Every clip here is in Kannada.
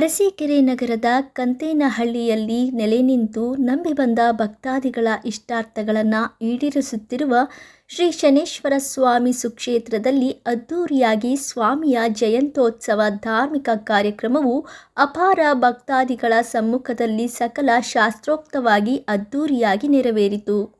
ಅರಸೀಕೆರೆ ನಗರದ ಕಂತೇನಹಳ್ಳಿಯಲ್ಲಿ ನೆಲೆ ನಿಂತು ನಂಬಿ ಬಂದ ಭಕ್ತಾದಿಗಳ ಇಷ್ಟಾರ್ಥಗಳನ್ನು ಈಡೇರಿಸುತ್ತಿರುವ ಶ್ರೀ ಶನೇಶ್ವರ ಸ್ವಾಮಿ ಸುಕ್ಷೇತ್ರದಲ್ಲಿ ಅದ್ದೂರಿಯಾಗಿ ಸ್ವಾಮಿಯ ಜಯಂತ್ಯೋತ್ಸವ ಧಾರ್ಮಿಕ ಕಾರ್ಯಕ್ರಮವು ಅಪಾರ ಭಕ್ತಾದಿಗಳ ಸಮ್ಮುಖದಲ್ಲಿ ಸಕಲ ಶಾಸ್ತ್ರೋಕ್ತವಾಗಿ ಅದ್ದೂರಿಯಾಗಿ ನೆರವೇರಿತು.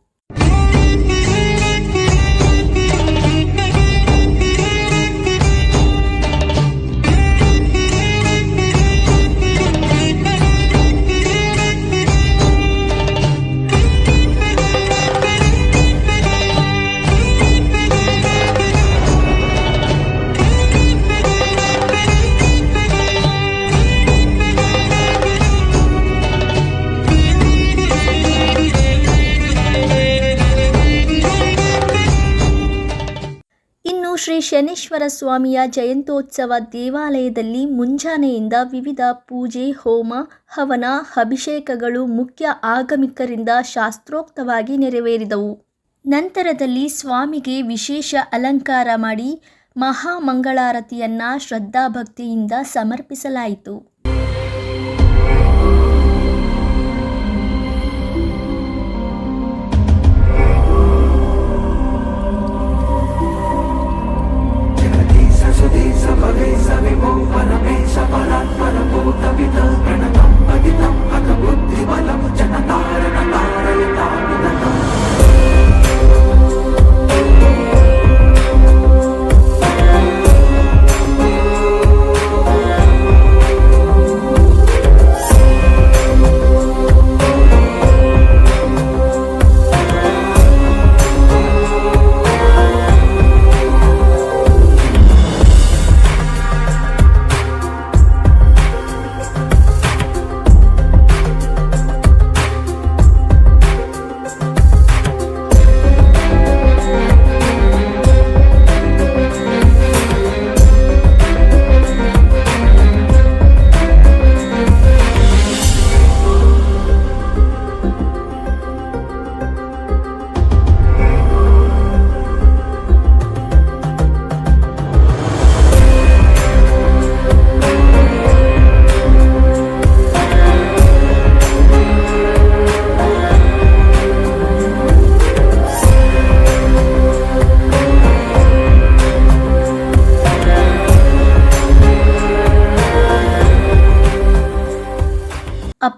ಶನೇಶ್ವರ ಸ್ವಾಮಿಯ ಜಯಂತೋತ್ಸವ ದೇವಾಲಯದಲ್ಲಿ ಮುಂಜಾನೆಯಿಂದ ವಿವಿಧ ಪೂಜೆ, ಹೋಮ, ಹವನ, ಅಭಿಷೇಕಗಳು ಮುಖ್ಯ ಆಗಮಿಕರಿಂದ ಶಾಸ್ತ್ರೋಕ್ತವಾಗಿ ನೆರವೇರಿದವು. ನಂತರದಲ್ಲಿ ಸ್ವಾಮಿಗೆ ವಿಶೇಷ ಅಲಂಕಾರ ಮಾಡಿ ಮಹಾಮಂಗಳಾರತಿಯನ್ನು ಶ್ರದ್ಧಾಭಕ್ತಿಯಿಂದ ಸಮರ್ಪಿಸಲಾಯಿತು.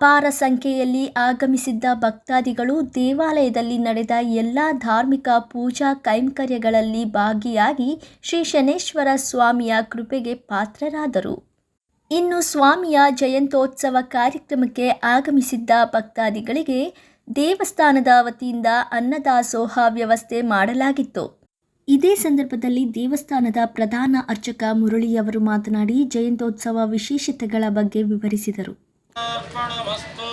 ಅಪಾರ ಸಂಖ್ಯೆಯಲ್ಲಿ ಆಗಮಿಸಿದ್ದ ಭಕ್ತಾದಿಗಳು ದೇವಾಲಯದಲ್ಲಿ ನಡೆದ ಎಲ್ಲ ಧಾರ್ಮಿಕ ಪೂಜಾ ಕೈಂಕರ್ಯಗಳಲ್ಲಿ ಭಾಗಿಯಾಗಿ ಶ್ರೀ ಶನೇಶ್ವರ ಸ್ವಾಮಿಯ ಕೃಪೆಗೆ ಪಾತ್ರರಾದರು. ಇನ್ನು ಸ್ವಾಮಿಯ ಜಯಂತೋತ್ಸವ ಕಾರ್ಯಕ್ರಮಕ್ಕೆ ಆಗಮಿಸಿದ್ದ ಭಕ್ತಾದಿಗಳಿಗೆ ದೇವಸ್ಥಾನದ ವತಿಯಿಂದ ಅನ್ನದಾಸೋಹ ವ್ಯವಸ್ಥೆ ಮಾಡಲಾಗಿತ್ತು. ಇದೇ ಸಂದರ್ಭದಲ್ಲಿ ದೇವಸ್ಥಾನದ ಪ್ರಧಾನ ಅರ್ಚಕ ಮುರಳಿಯವರು ಮಾತನಾಡಿ ಜಯಂತೋತ್ಸವ ವಿಶೇಷತೆಗಳ ಬಗ್ಗೆ ವಿವರಿಸಿದರು. अर्पणमस्तु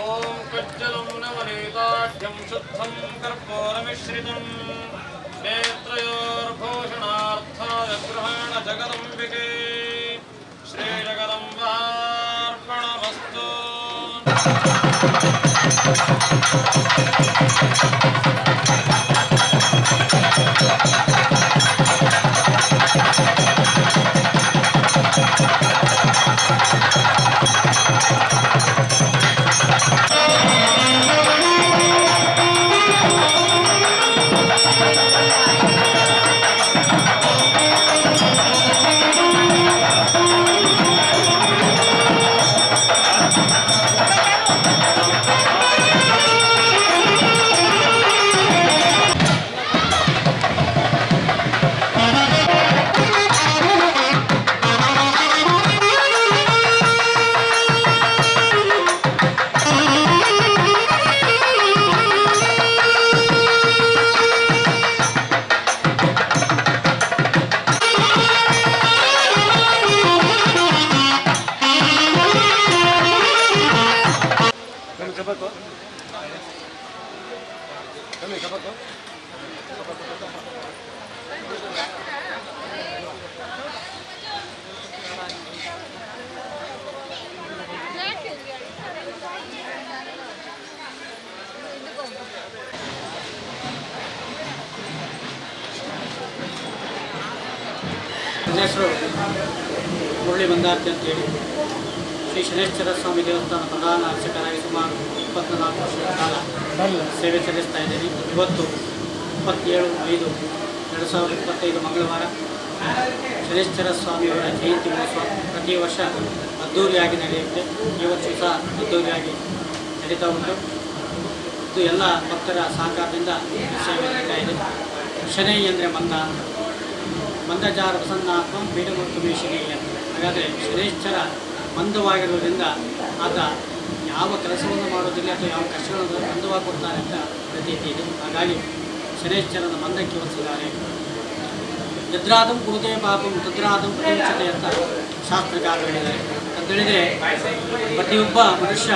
ॐ कज्जलं नवनीताढ्यं शुद्धं कर्पूरमिश्रितं नेत्रयोर्भूषणार्थाय गृहाण जगदम्बिके श्रीजगदम्बार्पणमस्तु ನನ್ನ ಹೆಸರು ಮುರಳಿ ಬಂದಾರ್ತಿ ಅಂತೇಳಿ ಶ್ರೀ ಶನೇಶ್ವರ ಸ್ವಾಮಿ ದೇವಸ್ಥಾನ ಪ್ರಧಾನ ಅರ್ಚಕರಾಗಿ ಸುಮಾರು ಇಪ್ಪತ್ನಾಲ್ಕು ವರ್ಷಗಳ ಕಾಲ ಸೇವೆ ಸಲ್ಲಿಸ್ತಾ ಇದ್ದೀನಿ. ಇವತ್ತು ಇಪ್ಪತ್ತೇಳು, ಐದು, ಎರಡು ಸಾವಿರದ ಇಪ್ಪತ್ತೈದು ಮಂಗಳವಾರ ಶನೇಶ್ವರ ಸ್ವಾಮಿಯವರ ಜಯಂತಿ ಮಹೋತ್ಸವ ಪ್ರತಿ ವರ್ಷ ಅದ್ಧೂರಿಯಾಗಿ ನಡೆಯುತ್ತೆ. ಈ ವರ್ಷ ಸಹ ಅದ್ಧೂರಿಯಾಗಿ ನಡೀತಾ ಉಂಟು. ಇದು ಎಲ್ಲ ಭಕ್ತರ ಸಹಕಾರದಿಂದ ಸೇವೆ ನಡೀತಾ ಇದೆ. ಶನೈ ಅಂದರೆ ಮಂದ. ಮಂದಜಾರ ಪ್ರಸನ್ನಾತ್ಮ ಪೀಠಮುಕ್ತಮೇ ಶನಿ ಅಂತ. ಹಾಗಾದರೆ ಶನೇಶ್ವರ ಮಂದವಾಗಿರುವುದರಿಂದ ಆತ ಯಾವ ಕೆಲಸವನ್ನು ಮಾಡೋದಿಲ್ಲ ಅಥವಾ ಯಾವ ಕಷ್ಟಗಳನ್ನು ಬಂಧವಾಗುತ್ತಾರೆ ಅಂತ ಪ್ರತೀತಿ ಇದೆ. ಹಾಗಾಗಿ ಶನೇಶ್ವರನ ಮಂದಕ್ಕೆ ಹೊಲಿಸಿದ್ದಾರೆ. ಯದ್ರಾದಂ ಕುರುದೇ ಪಾಪಂ ತದ್ರಾದಂ ಪ್ರತಿಷ್ಠತೆ ಅಂತ ಶಾಸ್ತ್ರಕಾರ ಹೇಳಿದ್ದಾರೆ ಅಂತ ಹೇಳಿದರೆ, ಪ್ರತಿಯೊಬ್ಬ ಮನುಷ್ಯ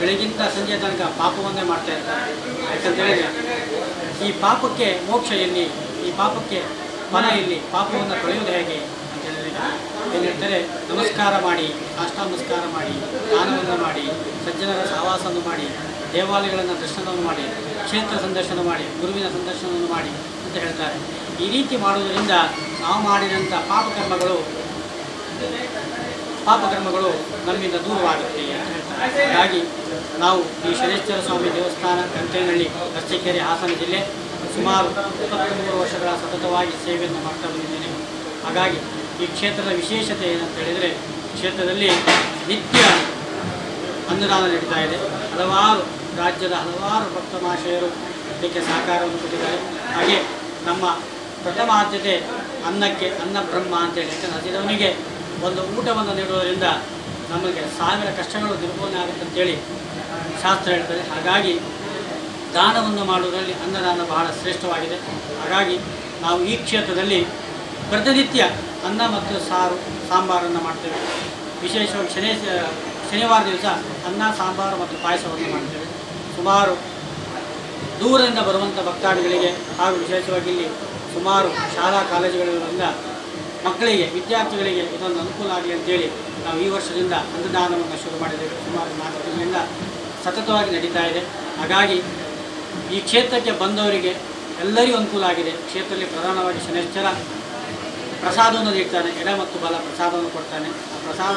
ಬೆಳಗಿಂತ ಸಂಜೆ ತನಕ ಪಾಪವನ್ನೇ ಮಾಡ್ತಾ ಇರ್ತಾರೆ ಯಾಕಂತೇಳಿದರೆ ಈ ಪಾಪಕ್ಕೆ ಮೋಕ್ಷ ಎಲ್ಲಿ? ಈ ಪಾಪಕ್ಕೆ ಫಲ ಎಲ್ಲಿ? ಪಾಪವನ್ನು ತೊಳೆಯುವುದು ಹೇಗೆ? ಏನು ನಮಸ್ಕಾರ ಮಾಡಿ ನಮಸ್ಕಾರ ಮಾಡಿ, ದಾನವನ್ನು ಮಾಡಿ, ಸಜ್ಜನರ ಸಹವಾಸವನ್ನು ಮಾಡಿ, ದೇವಾಲಯಗಳನ್ನು ದರ್ಶನವನ್ನು ಮಾಡಿ, ಕ್ಷೇತ್ರ ಸಂದರ್ಶನ ಮಾಡಿ, ಗುರುವಿನ ಸಂದರ್ಶನವನ್ನು ಮಾಡಿ ಅಂತ ಹೇಳ್ತಾರೆ. ಈ ರೀತಿ ಮಾಡುವುದರಿಂದ ನಾವು ಮಾಡಿದಂಥ ಪಾಪಕರ್ಮಗಳು ಪಾಪಕರ್ಮಗಳು ನಮ್ಮಿಂದ ದೂರವಾಗುತ್ತೆ ಅಂತ ಹೇಳ್ತಾರೆ. ಹಾಗಾಗಿ ನಾವು ಈ ಶನೇಶ್ವರ ಸ್ವಾಮಿ ದೇವಸ್ಥಾನ ಕಂಟೇನಹಳ್ಳಿ, ಅರಸೀಕೆರೆ, ಹಾಸನ ಜಿಲ್ಲೆ ಸುಮಾರು ಇಪ್ಪತ್ತ್ಮೂರು ವರ್ಷಗಳ ಸತತವಾಗಿ ಸೇವೆಯನ್ನು ಮಾಡ್ತಾ ಬಂದಿದ್ದೇನೆ. ಹಾಗಾಗಿ ಈ ಕ್ಷೇತ್ರದ ವಿಶೇಷತೆ ಏನಂತ ಹೇಳಿದರೆ, ಕ್ಷೇತ್ರದಲ್ಲಿ ನಿತ್ಯ ಅನ್ನದಾನ ನಡೀತಾ ಇದೆ. ಹಲವಾರು ರಾಜ್ಯದ ಹಲವಾರು ಭಕ್ತ ಮಹಾಶಯರು ಇದಕ್ಕೆ ಸಹಕಾರವನ್ನು ಕೊಟ್ಟಿದ್ದಾರೆ. ಹಾಗೆ ನಮ್ಮ ಪ್ರಥಮ ಆದ್ಯತೆ ಅನ್ನಕ್ಕೆ, ಅನ್ನ ಬ್ರಹ್ಮ ಅಂತೇಳಿ ಯಾಕಂದರೆ ಹಸಿದವನಿಗೆ ಒಂದು ಊಟವನ್ನು ನೀಡುವುದರಿಂದ ನಮಗೆ ಸಾವಿರ ಕಷ್ಟಗಳು ನಿರ್ಮೂಲನೆ ಆಗುತ್ತೆ ಅಂತೇಳಿ ಶಾಸ್ತ್ರ ಹೇಳ್ತಾರೆ. ಹಾಗಾಗಿ ದಾನವನ್ನು ಮಾಡುವುದರಲ್ಲಿ ಅನ್ನದಾನ ಬಹಳ ಶ್ರೇಷ್ಠವಾಗಿದೆ. ಹಾಗಾಗಿ ನಾವು ಈ ಕ್ಷೇತ್ರದಲ್ಲಿ ಪ್ರತಿನಿತ್ಯ ಅನ್ನ ಮತ್ತು ಸಾರು, ಸಾಂಬಾರನ್ನು ಮಾಡ್ತೇವೆ. ವಿಶೇಷವಾಗಿ ಶನಿ, ಶನಿವಾರ ದಿವಸ ಅನ್ನ, ಸಾಂಬಾರು ಮತ್ತು ಪಾಯಸವನ್ನು ಮಾಡ್ತೇವೆ. ಸುಮಾರು ದೂರದಿಂದ ಬರುವಂಥ ಭಕ್ತಾದಿಗಳಿಗೆ ಹಾಗೂ ವಿಶೇಷವಾಗಿ ಇಲ್ಲಿ ಸುಮಾರು ಶಾಲಾ ಕಾಲೇಜುಗಳಿರೋದ್ರಿಂದ ಮಕ್ಕಳಿಗೆ, ವಿದ್ಯಾರ್ಥಿಗಳಿಗೆ ಇದೊಂದು ಅನುಕೂಲ ಆಗಲಿ ಅಂತೇಳಿ ನಾವು ಈ ವರ್ಷದಿಂದ ಅನ್ನದಾನವನ್ನು ಶುರು ಮಾಡಿದ್ದೇವೆ. ಸುಮಾರು ನಾಲ್ಕು ತಿಂಗಳಿಂದ ಸತತವಾಗಿ ನಡೀತಾ ಇದೆ. ಹಾಗಾಗಿ ಈ ಕ್ಷೇತ್ರಕ್ಕೆ ಬಂದವರಿಗೆ ಎಲ್ಲರಿಗೂ ಅನುಕೂಲ ಆಗಿದೆ. ಕ್ಷೇತ್ರದಲ್ಲಿ ಪ್ರಧಾನವಾಗಿ ಶನೇಶ್ವರ ಪ್ರಸಾದವನ್ನು ನೀಡ್ತಾನೆ, ಎಡ ಮತ್ತು ಬಲ ಪ್ರಸಾದವನ್ನು ಕೊಡ್ತಾನೆ. ಆ ಪ್ರಸಾದ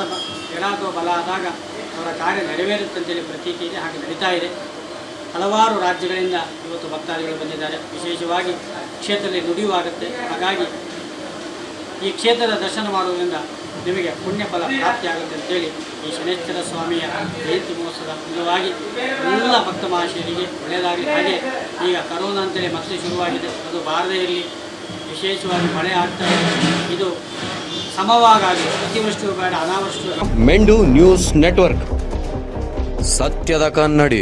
ಎಡ ಅಥವಾ ಬಲ ಆದಾಗ ಅವರ ಕಾರ್ಯ ನೆರವೇರುತ್ತೆ ಅಂತೇಳಿ ಪ್ರತೀತಿ ಇದೆ ಹಾಗೆ ನಡೀತಾ ಇದೆ. ಹಲವಾರು ರಾಜ್ಯಗಳಿಂದ ಇವತ್ತು ಭಕ್ತಾದಿಗಳು ಬಂದಿದ್ದಾರೆ. ವಿಶೇಷವಾಗಿ ಕ್ಷೇತ್ರದಲ್ಲಿ ನುಡಿಯುವಾಗುತ್ತೆ ಹಾಗಾಗಿ ಈ ಕ್ಷೇತ್ರದ ದರ್ಶನ ಮಾಡುವುದರಿಂದ ನಿಮಗೆ ಪುಣ್ಯ ಫಲ ಪ್ರಾಪ್ತಿಯಾಗುತ್ತೆ ಅಂತೇಳಿ ಈ ಶನೇಶ್ವರ ಸ್ವಾಮಿಯ ಜಯಂತಿ ಮಹೋತ್ಸವದ ಅಂಗವಾಗಿ ಎಲ್ಲ ಭಕ್ತ ಮಹಾಶಯರಿಗೆ ಒಳ್ಳೆಯದಾಗಲಿ. ಹಾಗೆ ಈಗ ಕರೋನಾ ಅಂತೇಳಿ ಮತ್ತೆ ಶುರುವಾಗಿದೆ. ಅದು ಬಾರದೇ ಇರಲಿ. ವಿಶೇಷವಾಗಿ ಮಳೆ ಆಗ್ತಾ ಇದೆ. ಇದು ಸಮವಾಗಿ ಅತಿವೃಷ್ಟಿಯೂ ಬೇಡ ಅನಾವೃಷ್ಟಿಯೂ ಮೆಂಡು ನ್ಯೂಸ್ ನೆಟ್ವರ್ಕ್. ಸತ್ಯದ ಕನ್ನಡಿ.